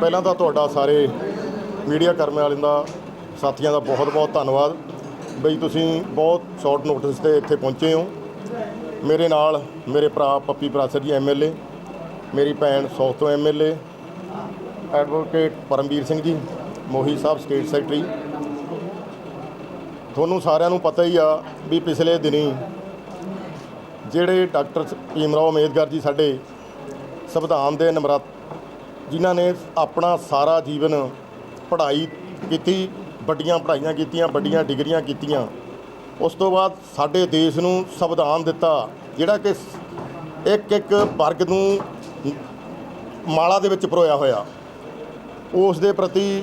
ਪਹਿਲਾਂ ਤਾਂ ਤੁਹਾਡਾ ਸਾਰੇ ਮੀਡੀਆ ਕਰਮੇ ਵਾਲਿਆਂ ਦਾ, ਸਾਥੀਆਂ ਦਾ ਬਹੁਤ-ਬਹੁਤ ਧੰਨਵਾਦ। ਬਈ ਤੁਸੀਂ ਬਹੁਤ ਸ਼ਾਰਟ ਨੋਟਿਸ ਤੇ ਇੱਥੇ ਪਹੁੰਚੇ ਹੋ। ਮੇਰੇ ਨਾਲ ਮੇਰੇ ਭਰਾ ਪੱਪੀ ਪ੍ਰਾਸਰ ਜੀ ਐਮਐਲਏ ਮੇਰੀ ਭੈਣ ਸੌਥ ਤੋਂ ਐਮਐਲਏ ਐਡਵੋਕੇਟ ਪਰਮਵੀਰ ਸਿੰਘ ਜੀ, ਮੋਹੀ ਸਾਹਿਬ ਸਟੇਟ ਸੈਕਟਰੀ ਤੁਹਾਨੂੰ ਸਾਰਿਆਂ ਨੂੰ ਪਤਾ ਹੀ ਆ ਵੀ ਪਿਛਲੇ ਦਿਨੀ ਜਿਹੜੇ ਡਾਕਟਰ ਭੀਮ ਰਾਓ ਅੰਬੇਦਕਰ ਜੀ ਸਾਡੇ ਸੰਵਿਧਾਨ ਦੇ ਨਮਰਤ ਜਿਨ੍ਹਾਂ ਨੇ ਆਪਣਾ ਸਾਰਾ ਜੀਵਨ ਪੜ੍ਹਾਈ ਕੀਤੀ, ਵੱਡੀਆਂ ਪੜ੍ਹਾਈਆਂ ਕੀਤੀਆਂ, ਵੱਡੀਆਂ ਡਿਗਰੀਆਂ ਕੀਤੀਆਂ, ਉਸ ਤੋਂ ਬਾਅਦ ਸਾਡੇ ਦੇਸ਼ ਨੂੰ ਸੰਵਿਧਾਨ ਦਿੱਤਾ, ਜਿਹੜਾ ਕਿ ਇੱਕ ਇੱਕ ਵਰਗ ਨੂੰ ਮਾਲਾ ਦੇ ਵਿੱਚ ਪਰੋਇਆ ਹੋਇਆ। ਉਸ ਦੇ ਪ੍ਰਤੀ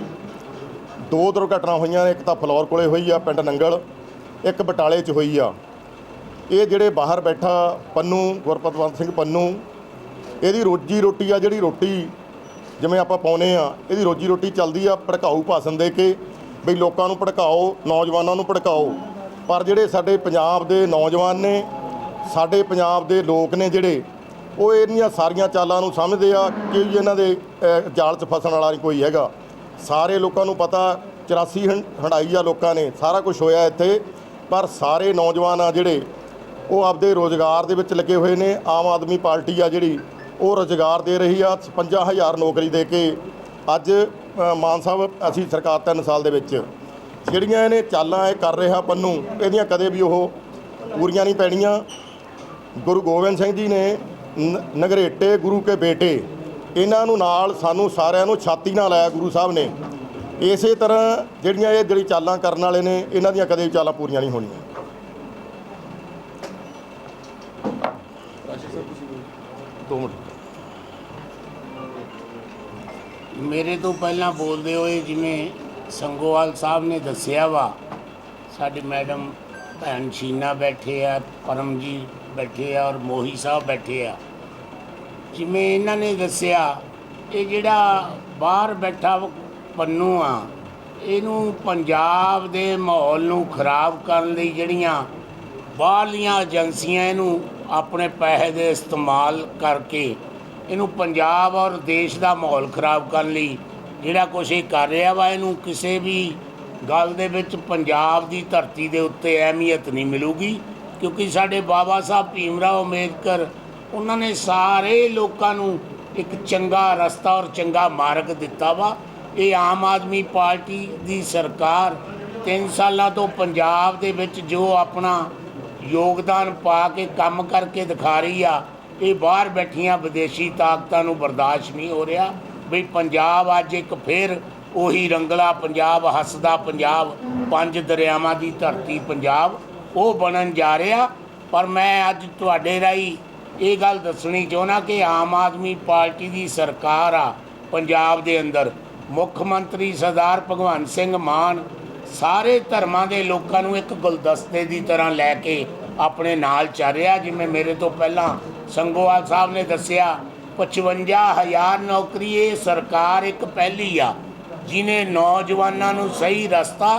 ਦੋ ਦੁਰਘਟਨਾ ਹੋਈਆਂ ਨੇ, ਇੱਕ ਤਾਂ ਫਲੌਰ ਕੋਲੇ ਹੋਈ ਆ, ਪਿੰਡ ਨੰਗਲ, ਇੱਕ ਬਟਾਲੇ 'ਚ ਹੋਈ ਆ। ਇਹ ਜਿਹੜੇ ਬਾਹਰ ਬੈਠਾ ਪੰਨੂ, ਗੁਰਪਤਵੰਤ ਸਿੰਘ ਪੰਨੂ, ਇਹਦੀ ਰੋਜੀ ਰੋਟੀ ਆ, ਜਿਹੜੀ ਰੋਟੀ ਜਿਵੇਂ ਆਪਾਂ ਪਾਉਨੇ ਆ, ਇਹਦੀ ਰੋਜੀ ਰੋਟੀ ਚੱਲਦੀ ਆ ਭੜਕਾਊ ਭਾਸ਼ਣ ਦੇ ਕੇ, ਬਈ ਲੋਕਾਂ ਨੂੰ ਭੜਕਾਓ, ਨੌਜਵਾਨਾਂ ਨੂੰ ਭੜਕਾਓ। ਪਰ ਜਿਹੜੇ ਸਾਡੇ ਪੰਜਾਬ ਦੇ ਨੌਜਵਾਨ ਨੇ, ਸਾਡੇ ਪੰਜਾਬ ਦੇ ਲੋਕ ਨੇ ਜਿਹੜੇ, ਉਹ ਇਹਨੀਆਂ ਸਾਰੀਆਂ ਚਾਲਾਂ ਨੂੰ ਸਮਝਦੇ ਆ ਕਿ ਇਹਨਾਂ ਦੇ ਜਾਲ 'ਚ ਫਸਣ ਵਾਲਾ ਨਹੀਂ ਕੋਈ ਹੈਗਾ। ਸਾਰੇ ਲੋਕਾਂ ਨੂੰ ਪਤਾ 84 ਹੰ- ਹੰਢਾਈ ਆ ਲੋਕਾਂ ਨੇ ਸਾਰਾ ਕੁਝ ਹੋਇਆ ਇੱਥੇ। ਪਰ ਸਾਰੇ ਨੌਜਵਾਨ ਆ ਜਿਹੜੇ, ਉਹ ਆਪਦੇ ਰੋਜ਼ਗਾਰ ਦੇ ਵਿੱਚ ਲੱਗੇ ਹੋਏ ਨੇ, ਆਮ ਆਦਮੀ ਪਾਰਟੀ ਆ ਜਿਹੜੀ ਉਹ ਰੋਜ਼ਗਾਰ ਦੇ ਰਹੀ ਆ 55000 ਨੌਕਰੀ ਦੇ ਕੇ ਅੱਜ ਮਾਨ ਸਾਹਿਬ ਅਸੀਂ ਸਰਕਾਰ ਤਿੰਨ ਸਾਲ ਦੇ ਵਿੱਚ ਜਿਹੜੀਆਂ ਇਹਨੇ ਚਾਲਾਂ ਇਹ ਕਰ ਰਿਹਾ ਪੰਨੂ ਇਹਦੀਆਂ ਕਦੇ ਵੀ ਉਹ ਪੂਰੀਆਂ ਨਹੀਂ ਪੈਣੀਆਂ। ਗੁਰੂ ਗੋਬਿੰਦ ਸਿੰਘ ਜੀ ਨੇ ਨ- ਨਗਰੇਟੇ ਗੁਰੂ ਕੇ ਬੇਟੇ ਇਹਨਾਂ ਨੂੰ ਨਾਲ ਸਾਨੂੰ ਸਾਰਿਆਂ ਨੂੰ ਛਾਤੀ ਨਾਲ ਲਾਇਆ ਗੁਰੂ ਸਾਹਿਬ ਨੇ। ਇਸੇ ਤਰ੍ਹਾਂ ਜਿਹੜੀਆਂ ਇਹ ਜਿਹੜੀ ਚਾਲਾਂ ਕਰਨ ਵਾਲੇ ਨੇ ਇਹਨਾਂ ਦੀਆਂ ਕਦੇ ਵੀ ਚਾਲਾਂ ਪੂਰੀਆਂ ਨਹੀਂ ਹੋਣੀਆਂ। ਦੋ ਮਿੰਟ। ਮੇਰੇ ਤੋਂ ਪਹਿਲਾਂ ਬੋਲਦੇ ਹੋਏ ਜਿਵੇਂ ਸੰਗੋਵਾਲ ਸਾਹਿਬ ਨੇ ਦੱਸਿਆ ਵਾ, ਸਾਡੇ ਮੈਡਮ ਭੈਣ ਸ਼ੀਨਾ ਬੈਠੇ ਆ ਪਰਮ ਜੀ ਬੈਠੇ ਆ ਔਰ ਮੋਹੀ ਸਾਹਿਬ ਬੈਠੇ ਆ। ਜਿਵੇਂ ਇਹਨਾਂ ਨੇ ਦੱਸਿਆ, ਇਹ ਜਿਹੜਾ ਬਾਹਰ ਬੈਠਾ ਵਾ, ਪੰਨੂ ਆ, ਇਹਨੂੰ ਪੰਜਾਬ ਦੇ ਮਾਹੌਲ ਨੂੰ ਖਰਾਬ ਕਰਨ ਲਈ ਜਿਹੜੀਆਂ ਬਾਹਰਲੀਆਂ ਏਜੰਸੀਆਂ ਇਹਨੂੰ ਆਪਣੇ ਪੈਸੇ ਦੇ ਇਸਤੇਮਾਲ ਕਰਕੇ ਇਹਨੂੰ ਪੰਜਾਬ ਔਰ ਦੇਸ਼ ਦਾ ਮਾਹੌਲ ਖਰਾਬ ਕਰਨ ਲਈ ਜਿਹੜਾ ਕੁਛ ਇਹ ਕਰ ਰਿਹਾ ਵਾ, ਇਹਨੂੰ ਕਿਸੇ ਵੀ ਗੱਲ ਦੇ ਵਿੱਚ ਪੰਜਾਬ ਦੀ ਧਰਤੀ ਦੇ ਉੱਤੇ ਅਹਿਮੀਅਤ ਨਹੀਂ ਮਿਲੂਗੀ, ਕਿਉਂਕਿ ਸਾਡੇ ਬਾਬਾ ਸਾਹਿਬ ਭੀਮਰਾਓ ਅੰਬੇਦਕਰ, ਉਹਨਾਂ ਨੇ ਸਾਰੇ ਲੋਕਾਂ ਨੂੰ ਇੱਕ ਚੰਗਾ ਰਸਤਾ ਔਰ ਚੰਗਾ ਮਾਰਗ ਦਿੱਤਾ ਵਾ। ਇਹ ਆਮ ਆਦਮੀ ਪਾਰਟੀ ਦੀ ਸਰਕਾਰ 3 ਸਾਲਾਂ ਤੋਂ ਪੰਜਾਬ ਦੇ ਵਿੱਚ ਜੋ ਆਪਣਾ ਯੋਗਦਾਨ ਪਾ ਕੇ ਕੰਮ ਕਰਕੇ ਦਿਖਾ ਰਹੀ ਆ ਇਹ ਬਾਹਰ ਬੈਠੀਆਂ ਵਿਦੇਸ਼ੀ ਤਾਕਤਾਂ ਨੂੰ ਬਰਦਾਸ਼ਤ ਨਹੀਂ ਹੋ ਰਿਹਾ। ਵੀ ਪੰਜਾਬ ਅੱਜ ਇੱਕ ਫੇਰ ਉਹੀ ਰੰਗਲਾ ਪੰਜਾਬ, ਹੱਸਦਾ ਪੰਜਾਬ, ਪੰਜ ਦਰਿਆਵਾਂ ਦੀ ਧਰਤੀ ਪੰਜਾਬ, ਉਹ ਬਣਨ ਜਾ ਰਿਹਾ। ਪਰ ਮੈਂ ਅੱਜ ਤੁਹਾਡੇ ਰਾਹੀਂ ਇਹ ਗੱਲ ਦੱਸਣੀ ਚਾਹੁੰਦਾ ਕਿ ਆਮ ਆਦਮੀ ਪਾਰਟੀ ਦੀ ਸਰਕਾਰ ਆ ਪੰਜਾਬ ਦੇ ਅੰਦਰ। ਮੁੱਖ ਮੰਤਰੀ ਸਰਦਾਰ ਭਗਵੰਤ ਸਿੰਘ ਮਾਨ ਸਾਰੇ ਧਰਮਾਂ ਦੇ ਲੋਕਾਂ ਨੂੰ ਇੱਕ ਗੁਲਦਸਤੇ ਦੀ ਤਰ੍ਹਾਂ ਲੈ ਕੇ ਆਪਣੇ ਨਾਲ ਚੱਲ ਰਿਹਾ, ਜਿਵੇਂ ਮੇਰੇ ਤੋਂ ਪਹਿਲਾਂ ਸੰਗੋਵਾਲ ਸਾਹਿਬ ਨੇ ਦੱਸਿਆ 55000 ਨੌਕਰੀ ਇਹ ਸਰਕਾਰ ਇੱਕ ਪਹਿਲੀ ਆ, ਜਿਨੇ ਨੌਜਵਾਨਾਂ ਨੂੰ ਸਹੀ ਰਸਤਾ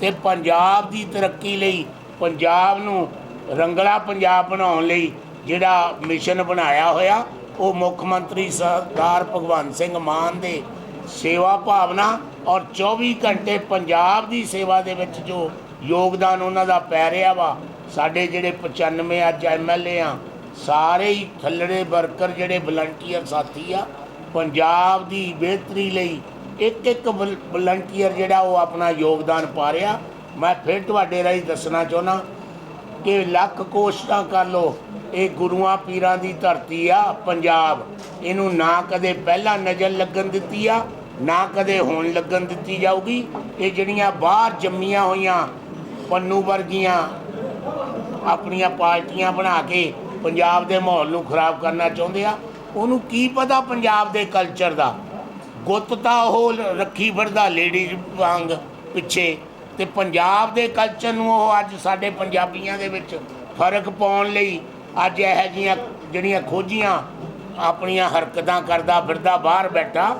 ਤੇ ਪੰਜਾਬ ਦੀ ਤਰੱਕੀ ਲਈ, ਪੰਜਾਬ ਨੂੰ ਰੰਗਲਾ ਪੰਜਾਬ ਬਣਾਉਣ ਲਈ ਜਿਹੜਾ ਮਿਸ਼ਨ ਬਣਾਇਆ ਹੋਇਆ, ਉਹ ਮੁੱਖ ਮੰਤਰੀ ਸਰਦਾਰ ਭਗਵੰਤ ਸਿੰਘ ਮਾਨ ਦੇ ਸੇਵਾ ਭਾਵਨਾ ਔਰ 24 ਘੰਟੇ ਪੰਜਾਬ ਦੀ ਸੇਵਾ ਦੇ ਵਿੱਚ ਜੋ ਯੋਗਦਾਨ ਉਹਨਾਂ ਦਾ ਪੈ ਰਿਹਾ ਵਾ, ਸਾਡੇ ਜਿਹੜੇ 95 ਅੱਜ ਐਮਐਲਏ ਆ ਸਾਰੇ ਹੀ ਥੱਲੜੇ ਵਰਕਰ ਜਿਹੜੇ ਵਲੰਟੀਅਰ ਸਾਥੀ ਆ, ਪੰਜਾਬ ਦੀ ਬਿਹਤਰੀ ਲਈ ਇੱਕ ਇੱਕ ਵਲੰਟੀਅਰ ਜਿਹੜਾ ਉਹ ਆਪਣਾ ਯੋਗਦਾਨ ਪਾ ਰਿਹਾ। ਮੈਂ ਫਿਰ ਤੁਹਾਡੇ ਰਾਹੀਂ ਦੱਸਣਾ ਚਾਹੁੰਦਾ ਕਿ ਲੱਖ ਕੋਸ਼ਿਸ਼ਾਂ ਕਰ ਲੋ ਇਹ ਗੁਰੂਆਂ ਪੀਰਾਂ ਦੀ ਧਰਤੀ ਆ, ਪੰਜਾਬ। ਇਹਨੂੰ ਨਾ ਕਦੇ ਪਹਿਲਾਂ ਨਜ਼ਰ ਲੱਗਣ ਦਿੱਤੀ ਆ, ਨਾ ਕਦੇ ਹੋਣ ਲੱਗਣ ਦਿੱਤੀ ਜਾਊਗੀ। ਇਹ ਜਿਹੜੀਆਂ ਬਾਹਰ ਜੰਮੀਆਂ ਹੋਈਆਂ ਪੰਨੂ ਵਰਗੀਆਂ ਆਪਣੀਆਂ ਪਾਰਟੀਆਂ ਬਣਾ ਕੇ ਪੰਜਾਬ ਦੇ ਮਾਹੌਲ ਨੂੰ ਖਰਾਬ ਕਰਨਾ ਚਾਹੁੰਦੇ ਆ। ਉਹਨੂੰ ਕੀ ਪਤਾ ਪੰਜਾਬ ਦੇ ਕਲਚਰ ਦਾ? ਗੁੱਤ ਤਾਂ ਉਹ ਰੱਖੀ ਫਿਰਦਾ ਲੇਡੀਜ਼ ਵਾਂਗ ਪਿੱਛੇ। ਤੇ ਪੰਜਾਬ ਦੇ ਕਲਚਰ ਨੂੰ ਉਹ ਅੱਜ ਸਾਡੇ ਪੰਜਾਬੀਆਂ ਦੇ ਵਿੱਚ ਫ਼ਰਕ ਪਾਉਣ ਲਈ ਅੱਜ ਇਹੋ ਜਿਹੀਆਂ ਜਿਹੜੀਆਂ ਖੋਜੀਆਂ, ਆਪਣੀਆਂ ਹਰਕਤਾਂ ਕਰਦਾ ਫਿਰਦਾ, ਬਾਹਰ ਬੈਠਾ,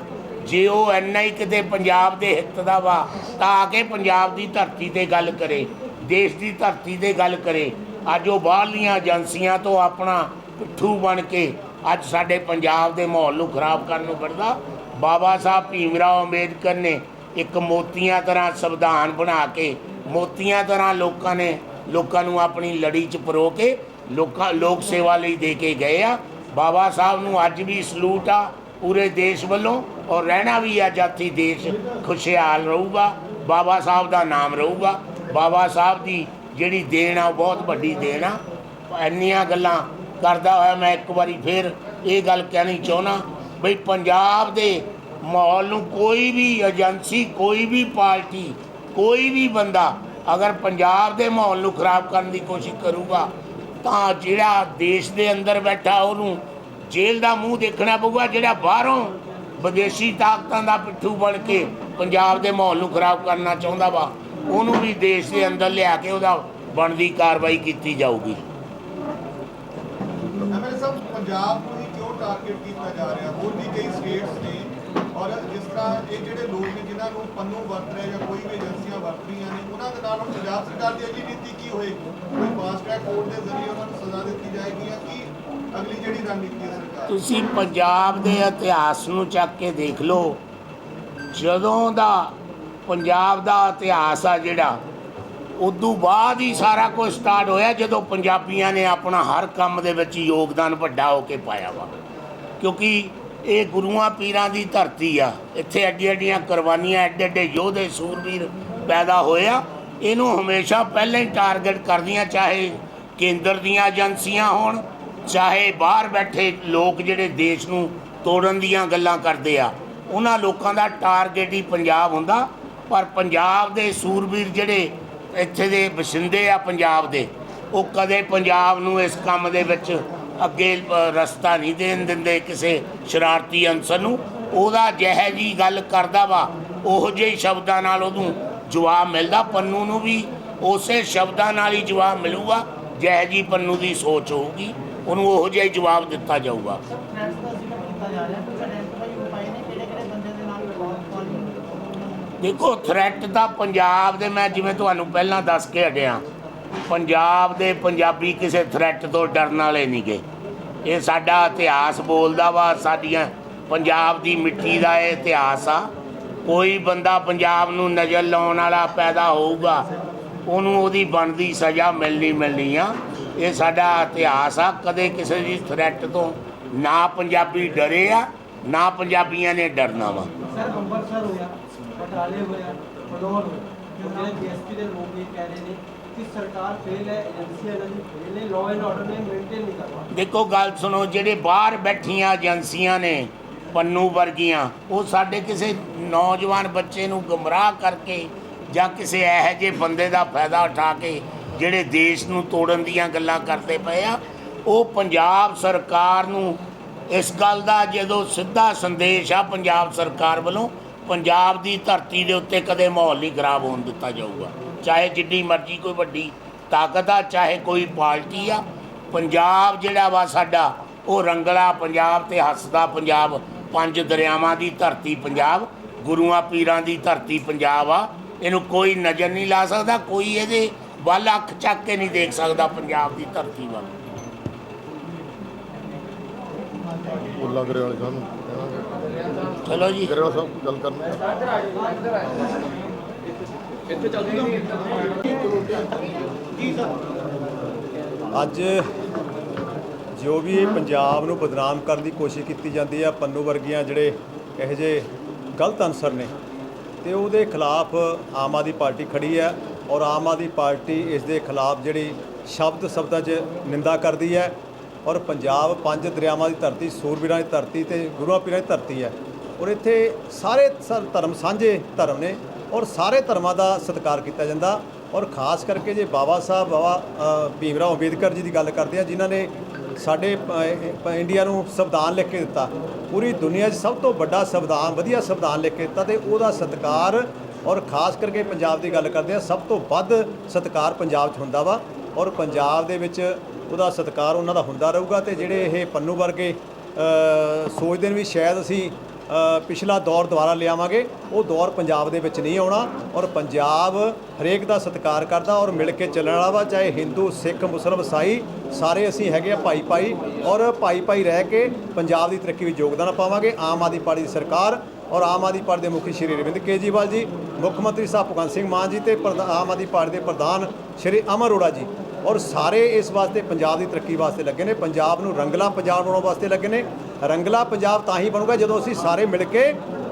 ਜੇ ਉਹ ਐਨਾ ਹੀ ਕਿਤੇ ਪੰਜਾਬ ਦੇ ਹਿੱਤ ਦਾ ਵਾ, ਤਾਂ ਆ ਕੇ ਪੰਜਾਬ ਦੀ ਧਰਤੀ ਤੇ ਗੱਲ ਕਰੇ, ਦੇਸ਼ ਦੀ ਧਰਤੀ ਤੇ ਗੱਲ ਕਰੇ। ਅੱਜ ਉਹ ਬਾਹਰਲੀਆਂ ਏਜੰਸੀਆਂ ਤੋਂ ਆਪਣਾ ਪਿੱਠੂ ਬਣ ਕੇ ਅੱਜ ਸਾਡੇ ਪੰਜਾਬ ਦੇ ਮਾਹੌਲ ਨੂੰ ਖਰਾਬ ਕਰਨ ਨੂੰ ਫਿਰਦਾ। ਬਾਬਾ ਸਾਹਿਬ ਭੀਮਰਾਓ ਅੰਬੇਦਕਰ ਨੇ ਇੱਕ ਮੋਤੀਆਂ ਤਰ੍ਹਾਂ ਸੰਵਿਧਾਨ ਬਣਾ ਕੇ, ਮੋਤੀਆਂ ਤਰ੍ਹਾਂ ਲੋਕਾਂ ਨੇ, ਲੋਕਾਂ ਨੂੰ ਆਪਣੀ ਲੜੀ 'ਚ ਪਰੋ ਕੇ ਲੋਕਾਂ, ਲੋਕ ਸੇਵਾ ਲਈ ਦੇ ਕੇ ਗਏ ਆ। ਬਾਬਾ ਸਾਹਿਬ ਨੂੰ ਅੱਜ ਵੀ ਸਲੂਟ ਆ ਪੂਰੇ ਦੇਸ਼ ਵੱਲੋਂ ਔਰ ਰਹਿਣਾ ਵੀ ਆ ਜਾਤੀ ਦੇਸ਼ ਖੁਸ਼ਹਾਲ ਰਹੂਗਾ, ਬਾਬਾ ਸਾਹਿਬ ਦਾ ਨਾਮ ਰਹੂਗਾ। ਬਾਬਾ ਸਾਹਿਬ ਦੀ ਜਿਹੜੀ ਦੇਣ ਆ, ਉਹ ਬਹੁਤ ਵੱਡੀ ਦੇਣ ਆ। ਇੰਨੀਆਂ ਗੱਲਾਂ ਕਰਦਾ ਹੋਇਆ ਮੈਂ ਇੱਕ ਵਾਰੀ ਫੇਰ ਇਹ ਗੱਲ ਕਹਿਣੀ ਚਾਹੁੰਦਾ ਬਈ ਪੰਜਾਬ ਦੇ ਮਾਹੌਲ ਨੂੰ ਕੋਈ ਵੀ ਏਜੰਸੀ, ਕੋਈ ਵੀ ਪਾਰਟੀ, ਕੋਈ ਵੀ ਬੰਦਾ ਅਗਰ ਪੰਜਾਬ ਦੇ ਮਾਹੌਲ ਨੂੰ ਖਰਾਬ ਕਰਨ ਦੀ ਕੋਸ਼ਿਸ਼ ਕਰੂਗਾ, ਤਾਂ ਜਿਹੜਾ ਦੇਸ਼ ਦੇ ਅੰਦਰ ਬੈਠਾ ਉਹਨੂੰ ਜੇਲ੍ਹ ਦਾ ਮੂੰਹ ਦੇਖਣਾ ਪਊਗਾ, ਜਿਹੜਾ ਬਾਹਰੋਂ ਵਿਦੇਸ਼ੀ ਤਾਕਤਾਂ ਦਾ ਪਿੱਠੂ ਬਣ ਕੇ ਪੰਜਾਬ ਦੇ ਮਾਹੌਲ ਨੂੰ ਖਰਾਬ ਕਰਨਾ ਚਾਹੁੰਦਾ ਵਾ। ਉਹਨੂੰ ਵੀ ਦੇਸ਼ ਦੇ ਅੰਦਰ ਲਿਆ ਕੇ ਉਹਦਾ ਬਣਦੀ ਕਾਰਵਾਈ ਕੀਤੀ ਜਾਊਗੀ। ਐਮਐਲਏ ਸਾਹਿਬ ਪੰਜਾਬ ਨੂੰ ਹੀ ਕਿਉਂ ਟਾਰਗੇਟ ਕੀਤਾ ਜਾ ਰਿਹਾ? ਹੋਰ ਵੀ ਕਈ ਸਟੇਟਸ ਨੇ ਔਰ ਜਿਸ ਤਰ੍ਹਾਂ ਇਹ ਜਿਹੜੇ ਲੋਕ ਨੇ ਜਿਨ੍ਹਾਂ ਨੂੰ ਪੰਨੂ ਵਰਤ ਰਿਹਾ ਜਾਂ ਕੋਈ ਵੀ ਏਜੰਸੀਆਂ ਵਰਤ ਰਹੀਆਂ ਨੇ ਉਹਨਾਂ ਦੇ ਨਾਲ ਹੁਣ ਪੰਜਾਬ ਸਰਕਾਰ ਦੀ ਅਗਲੀ ਨੀਤੀ ਕੀ ਹੋਏਗੀ? ਕੋਈ ਫਾਸਟ ਟਰੈਕ ਕੋਰਟ ਦੇ ਜ਼ਰੀਏ ਉਹਨਾਂ ਨੂੰ ਸਜ਼ਾ ਦਿੱਤੀ ਜਾਏਗੀ ਜਾਂ ਕੀ ਅਗਲੀ ਜਿਹੜੀ ਰਣਨੀਤੀ ਹੈ ਸਰਕਾਰ? ਦੀ? ਤੁਸੀਂ ਪੰਜਾਬ ਦੇ ਇਤਿਹਾਸ ਨੂੰ ਚੱਕ ਕੇ ਦੇਖ ਲਓ। ਜਦੋਂ ਦਾ ਪੰਜਾਬ ਦਾ ਇਤਿਹਾਸ ਆ ਜਿਹੜਾ, ਉਦੋਂ ਬਾਅਦ ਹੀ ਸਾਰਾ ਕੁਝ ਸਟਾਰਟ ਹੋਇਆ ਜਦੋਂ ਪੰਜਾਬੀਆਂ ਨੇ ਆਪਣਾ ਹਰ ਕੰਮ ਦੇ ਵਿੱਚ ਯੋਗਦਾਨ ਵੱਡਾ ਹੋ ਕੇ ਪਾਇਆ ਵਾ। ਕਿਉਂਕਿ ਇਹ ਗੁਰੂਆਂ ਪੀਰਾਂ ਦੀ ਧਰਤੀ ਆ, ਇੱਥੇ ਐਡੀਆਂ ਐਡੀਆਂ ਕੁਰਬਾਨੀਆਂ, ਐਡੇ ਐਡੇ ਯੋਧੇ, ਸੂਰਬੀਰ ਪੈਦਾ ਹੋਏ ਆ। ਇਹਨੂੰ ਹਮੇਸ਼ਾ ਪਹਿਲਾਂ ਹੀ ਟਾਰਗੇਟ ਕਰਦੀਆਂ, ਚਾਹੇ ਕੇਂਦਰ ਦੀਆਂ ਏਜੰਸੀਆਂ ਹੋਣ, ਚਾਹੇ ਬਾਹਰ ਬੈਠੇ ਲੋਕ ਜਿਹੜੇ ਦੇਸ਼ ਨੂੰ ਤੋੜਨ ਦੀਆਂ ਗੱਲਾਂ ਕਰਦੇ ਆ। ਉਹਨਾਂ ਲੋਕਾਂ ਦਾ ਟਾਰਗੇਟ ਹੀ ਪੰਜਾਬ ਹੁੰਦਾ। ਪਰ ਪੰਜਾਬ ਦੇ ਸੂਰਬੀਰ ਜਿਹੜੇ ਇੱਥੇ ਦੇ ਵਸਿੰਦੇ ਆ ਪੰਜਾਬ ਦੇ, ਉਹ ਕਦੇ ਪੰਜਾਬ ਨੂੰ ਇਸ ਕੰਮ ਦੇ ਵਿੱਚ ਅੱਗੇ ਰਸਤਾ ਨਹੀਂ ਦੇਣ ਦਿੰਦੇ ਕਿਸੇ ਸ਼ਰਾਰਤੀ ਅਨਸਰ ਨੂੰ। ਉਹਦਾ ਜਿਹੇ ਜੀ ਗੱਲ ਕਰਦਾ ਵਾ, ਉਹੋ ਜਿਹੇ ਸ਼ਬਦਾਂ ਨਾਲ ਉਹਨੂੰ ਜਵਾਬ ਮਿਲਦਾ। ਪੰਨੂ ਨੂੰ ਵੀ ਉਸੇ ਸ਼ਬਦਾਂ ਨਾਲ ਹੀ ਜਵਾਬ ਮਿਲੂਗਾ, ਜਿਹੇ ਜੀ ਪੰਨੂ ਦੀ ਸੋਚ ਹੋਊਗੀ, ਉਹਨੂੰ ਉਹੋ ਜਿਹਾ ਹੀ ਜਵਾਬ ਦਿੱਤਾ ਜਾਊਗਾ ਥ੍ਰੈਟਸ ਦਾ ਜ਼ਿਕਰ ਕੀਤਾ ਜਾ ਰਿਹਾ ਕੁਝ ਆਇਡੈਂਟੀਫਾਈ ਹੋ ਪਾਏ ਨੇ ਕਿਹੜੇ ਕਿਹੜੇ ਬੰਦੇ ਦੇ ਨਾਲ ਕਾਲ ਦੇਖੋ ਥ੍ਰੈਟ ਤਾਂ ਪੰਜਾਬ ਦੇ, ਮੈਂ ਜਿਵੇਂ ਤੁਹਾਨੂੰ ਪਹਿਲਾਂ ਦੱਸ ਕੇ ਹਟਿਆ। ਪੰਜਾਬ ਦੇ ਪੰਜਾਬੀ ਕਿਸੇ ਥ੍ਰੈਟ ਤੋਂ ਡਰਨ ਵਾਲੇ ਨਹੀਂ ਗੇ। ਇਹ ਸਾਡਾ ਇਤਿਹਾਸ ਬੋਲਦਾ ਵਾ, ਸਾਡੀਆਂ ਪੰਜਾਬ ਦੀ ਮਿੱਟੀ ਦਾ ਇਹ ਇਤਿਹਾਸ ਆ। ਕੋਈ ਬੰਦਾ ਪੰਜਾਬ ਨੂੰ ਨਜ਼ਰ ਲਾਉਣ ਵਾਲਾ ਪੈਦਾ ਹੋਊਗਾ, ਉਹਨੂੰ ਉਹਦੀ ਬਣਦੀ ਸਜ਼ਾ ਮਿਲਣੀ ਮਿਲਣੀ ਆ। ਇਹ ਸਾਡਾ ਇਤਿਹਾਸ ਆ, ਕਦੇ ਕਿਸੇ ਦੀ ਥ੍ਰੈਟ ਤੋਂ ਨਾ ਪੰਜਾਬੀ ਡਰੇ ਆ, ਨਾ ਪੰਜਾਬੀਆਂ ਨੇ ਡਰਨਾ ਵਾ। ਸਰ, ਅੰਮ੍ਰਿਤਸਰ ਹੋਇਆ ਬਟਾਲੇ ਹੋਇਆ ਫਲੋਰ ਹੋਇਆ ਜਿਹੜੇ ਬੀਐਸਪੀ ਦੇ ਲੋਕ ਇਹ ਕਹਿ ਰਹੇ ਨੇ ਕਿ ਸਰਕਾਰ ਫੇਲ ਹੈ ਏਜੰਸੀਆਂ ਇਹਨਾਂ ਦੀ ਫੇਲ ਨੇ ਲਾਅ ਐਂਡ ਆਰਡਰ ਨੇ ਮੇਨਟੇਨ ਨਹੀਂ ਕਰ ਦੇਖੋ ਗੱਲ ਸੁਣੋ, ਜਿਹੜੇ ਬਾਹਰ ਬੈਠੀਆਂ ਏਜੰਸੀਆਂ ਨੇ, ਪੰਨੂ ਵਰਗੀਆਂ, ਉਹ ਸਾਡੇ ਕਿਸੇ ਨੌਜਵਾਨ ਬੱਚੇ ਨੂੰ ਗਮਰਾਹ ਕਰਕੇ ਜਾਂ ਕਿਸੇ ਇਹੋ ਜਿਹੇ ਬੰਦੇ ਦਾ ਫਾਇਦਾ ਉਠਾ ਕੇ ਜਿਹੜੇ ਦੇਸ਼ ਨੂੰ ਤੋੜਨ ਦੀਆਂ ਗੱਲਾਂ ਕਰਦੇ ਪਏ ਆ, ਉਹ ਪੰਜਾਬ ਸਰਕਾਰ ਨੂੰ ਇਸ ਗੱਲ ਦਾ ਜਦੋਂ ਸਿੱਧਾ ਸੰਦੇਸ਼ ਆ, ਪੰਜਾਬ ਸਰਕਾਰ ਵੱਲੋਂ ਪੰਜਾਬ ਦੀ ਧਰਤੀ ਦੇ ਉੱਤੇ ਕਦੇ ਮਾਹੌਲ ਨਹੀਂ ਖਰਾਬ ਹੋਣ ਦਿੱਤਾ ਜਾਊਗਾ। ਚਾਹੇ ਜਿੱਡੀ ਮਰਜ਼ੀ ਕੋਈ ਵੱਡੀ ਤਾਕਤ ਆ, ਚਾਹੇ ਕੋਈ ਪਾਰਟੀ ਆ, ਪੰਜਾਬ ਜਿਹੜਾ ਵਾ ਸਾਡਾ, ਉਹ ਰੰਗਲਾ ਪੰਜਾਬ ਤੇ ਹੱਸਦਾ ਪੰਜਾਬ। ਪੰਜ ਦਰਿਆਵਾਂ ਦੀ ਧਰਤੀ ਪੰਜਾਬ, ਗੁਰੂਆਂ ਪੀਰਾਂ ਦੀ ਧਰਤੀ ਪੰਜਾਬ ਆ। ਇਹਨੂੰ ਕੋਈ ਨਜ਼ਰ ਨਹੀਂ ਲਾ ਸਕਦਾ, ਕੋਈ ਇਹਦੇ ਵੱਲ ਅੱਖ ਚੱਕ ਕੇ ਨਹੀਂ ਦੇਖ ਸਕਦਾ ਪੰਜਾਬ ਦੀ ਧਰਤੀ ਵੱਲ। ਉੱਲਾ ਗਰੇ ਵਾਲੇ ਸਾਹਿਬ ਚਲੋ ਜੀ। ਗਰੇ ਵਾਲਾ ਸਾਹਿਬ ਗੱਲ ਕਰਨਾ। ਅੱਜ ਜੋ ਵੀ ਪੰਜਾਬ ਨੂੰ ਬਦਨਾਮ ਕਰਨ ਦੀ ਕੋਸ਼ਿਸ਼ ਕੀਤੀ ਜਾਂਦੀ ਆ ਪੰਨੂ ਵਰਗੀਆਂ ਜਿਹੜੇ ਇਹੋ ਜਿਹੇ ਗਲਤ ਅਨਸਰ ਨੇ ਤੇ ਉਹਦੇ ਖਿਲਾਫ ਆਮ ਆਦਮੀ ਪਾਰਟੀ ਖੜੀ ਹੈ ਔਰ ਆਮ ਆਦਮੀ ਪਾਰਟੀ ਇਸ ਦੇ ਖਿਲਾਫ ਜਿਹੜੀ ਸ਼ਬਦ ਸ਼ਬਦਾਂ 'ਚ ਨਿੰਦਾ ਕਰਦੀ ਹੈ ਔਰ ਪੰਜਾਬ ਪੰਜ ਦਰਿਆਵਾਂ ਦੀ ਧਰਤੀ ਸੂਰਬੀਰਾਂ ਦੀ ਧਰਤੀ ਤੇ ਗੁਰੂਆਂ ਪੀਰਾਂ ਦੀ ਧਰਤੀ ਹੈ ਔਰ ਇੱਥੇ ਸਾਰੇ ਧਰਮ ਸਾਂਝੇ ਧਰਮ ਨੇ ਔਰ ਸਾਰੇ ਧਰਮਾਂ ਦਾ ਸਤਿਕਾਰ ਕੀਤਾ ਜਾਂਦਾ। ਔਰ ਖਾਸ ਕਰਕੇ ਜੇ ਬਾਬਾ ਸਾਹਿਬ ਬਾਬਾ ਅ, ਭੀਮ ਰਾਓ ਅੰਬੇਦਕਰ ਜੀ ਦੀ ਗੱਲ ਕਰਦੇ ਆ ਜਿਨ੍ਹਾਂ ਨੇ ਸਾਡੇ ਇੰਡੀਆ ਨੂੰ ਸੰਵਿਧਾਨ ਲਿਖ ਕੇ ਦਿੱਤਾ। ਪੂਰੀ ਦੁਨੀਆ 'ਚ ਸਭ ਤੋਂ ਵੱਡਾ ਸੰਵਿਧਾਨ ਵਧੀਆ ਸੰਵਿਧਾਨ ਲਿਖ ਕੇ ਦਿੱਤਾ ਤੇ ਉਹਦਾ ਸਤਿਕਾਰ ਔਰ ਖਾਸ ਕਰਕੇ ਪੰਜਾਬ ਦੀ ਗੱਲ ਕਰਦੇ ਆ ਸਭ ਤੋਂ ਵੱਧ ਸਤਿਕਾਰ ਪੰਜਾਬ 'ਚ ਹੁੰਦਾ ਵਾ। ਔਰ ਪੰਜਾਬ ਦੇ ਵਿੱਚ ਉਹਦਾ ਸਤਿਕਾਰ ਉਹਨਾਂ ਦਾ ਹੁੰਦਾ ਰਹੂਗਾ ਤੇ ਜਿਹੜੇ ਇਹ ਪੰਨੂ ਵਰਗੇ ਸੋਚਦੇ ਨੇ ਵੀ ਸ਼ਾਇਦ ਅਸੀਂ ਪਿਛਲਾ ਦੌਰ ਦੁਬਾਰਾ ਲਿਆਵਾਂਗੇ। ਉਹ ਦੌਰ ਪੰਜਾਬ ਦੇ ਵਿੱਚ ਨਹੀਂ ਆਉਣਾ ਔਰ ਪੰਜਾਬ ਹਰੇਕ ਦਾ ਸਤਿਕਾਰ ਕਰਦਾ ਔਰ ਮਿਲ ਕੇ ਚੱਲਣ ਵਾਲਾ ਵਾ, ਚਾਹੇ ਹਿੰਦੂ, ਸਿੱਖ, ਮੁਸਲਮ ਈਸਾਈ ਸਾਰੇ ਅਸੀਂ ਹੈਗੇ ਆ ਭਾਈ ਭਾਈ ਔਰ ਭਾਈ ਭਾਈ ਰਹਿ ਕੇ ਪੰਜਾਬ ਦੀ ਤਰੱਕੀ ਵਿੱਚ ਯੋਗਦਾਨ ਪਾਵਾਂਗੇ। ਆਮ ਆਦਮੀ ਪਾਰਟੀ ਦੀ ਸਰਕਾਰ ਔਰ ਆਮ ਆਦਮੀ ਪਾਰਟੀ ਦੇ ਮੁਖੀ ਸ਼੍ਰੀ ਅਰਵਿੰਦ ਕੇਜਰੀਵਾਲ ਜੀ, ਮੁੱਖ ਮੰਤਰੀ ਸਾਹਿਬ ਭਗਵੰਤ ਸਿੰਘ ਮਾਨ ਜੀ ਤੇ ਪ੍ਰਧਾ- ਆਮ ਆਦਮੀ ਪਾਰਟੀ ਦੇ ਪ੍ਰਧਾਨ ਸ਼੍ਰੀ ਅਮਰ ਅਰੋੜਾ ਜੀ। ਔਰ ਸਾਰੇ ਇਸ ਵਾਸਤੇ ਪੰਜਾਬ ਦੀ ਤਰੱਕੀ ਵਾਸਤੇ ਲੱਗੇ ਨੇ। ਪੰਜਾਬ ਨੂੰ ਰੰਗਲਾ ਪੰਜਾਬ ਬਣਾਉਣ ਵਾਸਤੇ ਲੱਗੇ ਨੇ। ਰੰਗਲਾ ਪੰਜਾਬ ਤਾਂ ਹੀ ਬਣੂਗਾ ਜਦੋਂ ਅਸੀਂ ਸਾਰੇ ਮਿਲ ਕੇ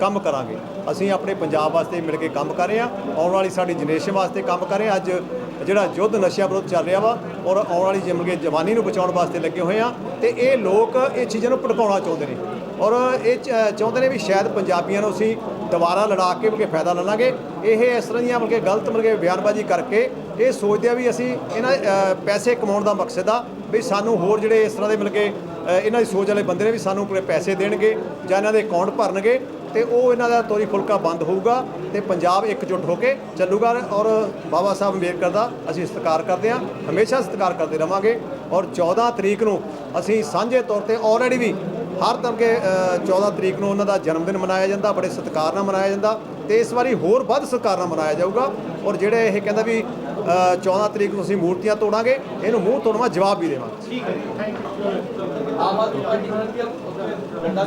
ਕੰਮ ਕਰਾਂਗੇ। ਅਸੀਂ ਆਪਣੇ ਪੰਜਾਬ ਵਾਸਤੇ ਮਿਲ ਕੇ ਕੰਮ ਕਰ ਰਹੇ ਹਾਂ। ਆਉਣ ਵਾਲੀ ਸਾਡੀ ਜਨਰੇਸ਼ਨ ਵਾਸਤੇ ਕੰਮ ਕਰ ਰਹੇ ਹਾਂ। ਅੱਜ ਜਿਹੜਾ ਯੁੱਧ ਨਸ਼ਿਆਂ ਵਿਰੁੱਧ ਚੱਲ ਰਿਹਾ ਵਾ ਔਰ ਆਉਣ ਵਾਲੀ ਜਿੰਦਗੀ ਕੇ ਜਵਾਨੀ ਨੂੰ ਬਚਾਉਣ ਵਾਸਤੇ ਲੱਗੇ ਹੋਏ ਆ ਤੇ ਇਹ ਲੋਕ ਇਹ ਚੀਜ਼ਾਂ ਨੂੰ ਭੜਕਾਉਣਾ ਚਾਹੁੰਦੇ ਨੇ। ਔਰ ਇਹ ਚਾਹੁੰਦੇ ਨੇ ਵੀ ਸ਼ਾਇਦ ਪੰਜਾਬੀਆਂ ਨੂੰ ਅਸੀਂ ਦੁਬਾਰਾ ਲੜਾ ਕੇ ਬਲਕਿ ਫਾਇਦਾ ਲੈ ਲਾਂਗੇ। ਇਹ ਇਸ ਤਰ੍ਹਾਂ ਦੀਆਂ ਬਲਕਿ ਗਲਤ ਬਲਕਿ ਬਿਆਨਬਾਜ਼ੀ ਕਰਕੇ ਇਹ ਸੋਚਦੇ ਆ ਵੀ ਅਸੀਂ ਇਹਨਾਂ ਪੈਸੇ ਕਮਾਉਣ ਦਾ ਮਕਸਦ ਆ, ਵੀ ਸਾਨੂੰ ਹੋਰ ਜਿਹੜੇ ਇਸ ਤਰ੍ਹਾਂ ਦੇ ਮਿਲ ਕੇ ਇਹਨਾਂ ਦੀ ਸੋਚ ਵਾਲੇ ਬੰਦੇ ਨੇ ਵੀ ਸਾਨੂੰ ਕੋਈ ਪੈਸੇ ਦੇਣਗੇ ਜਾਂ ਇਹਨਾਂ ਦੇ ਅਕਾਊਂਟ ਭਰਨਗੇ, ਤੇ ਉਹ ਇਹਨਾਂ ਦਾ ਤੋਰੀ ਫੁਲਕਾ ਬੰਦ ਹੋਊਗਾ ਤੇ ਪੰਜਾਬ ਇਕਜੁੱਟ ਹੋ ਕੇ ਚੱਲੂਗਾ ਔਰ ਬਾਬਾ ਸਾਹਿਬ ਅੰਬੇਦਕਰ ਦਾ ਅਸੀਂ ਸਤਿਕਾਰ ਕਰਦੇ ਹਾਂ, ਹਮੇਸ਼ਾ ਸਤਿਕਾਰ ਕਰਦੇ ਰਵਾਂਗੇ ਔਰ 14 ਤਰੀਕ ਨੂੰ ਅਸੀਂ ਸਾਂਝੇ ਤੌਰ ਤੇ ਆਲਰੇਡੀ ਵੀ ਹਰ ਤਰ੍ਹਾਂ ਕੇ 14 ਤਰੀਕ ਨੂੰ ਉਹਨਾਂ ਦਾ ਜਨਮ ਦਿਨ ਮਨਾਇਆ ਜਾਂਦਾ, ਬੜੇ ਸਤਿਕਾਰ ਨਾਲ ਮਨਾਇਆ ਜਾਂਦਾ ਤੇ ਇਸ ਵਾਰੀ ਹੋਰ ਵੱਧ ਸਤਿਕਾਰ ਨਾਲ ਮਨਾਇਆ ਜਾਊਗਾ ਔਰ ਜਿਹੜੇ ਇਹ ਕਹਿੰਦਾ ਵੀ 14 ਤਰੀਕ ਨੂੰ ਅਸੀਂ ਮੂਰਤੀਆਂ ਤੋੜਾਂਗੇ, ਇਹਨੂੰ ਮੂੰਹ ਤੋੜਵਾ ਜਵਾਬ ਵੀ ਦੇਵਾਂਗੇ। ਆਮ ਆਦਮੀ ਪਾਰਟੀ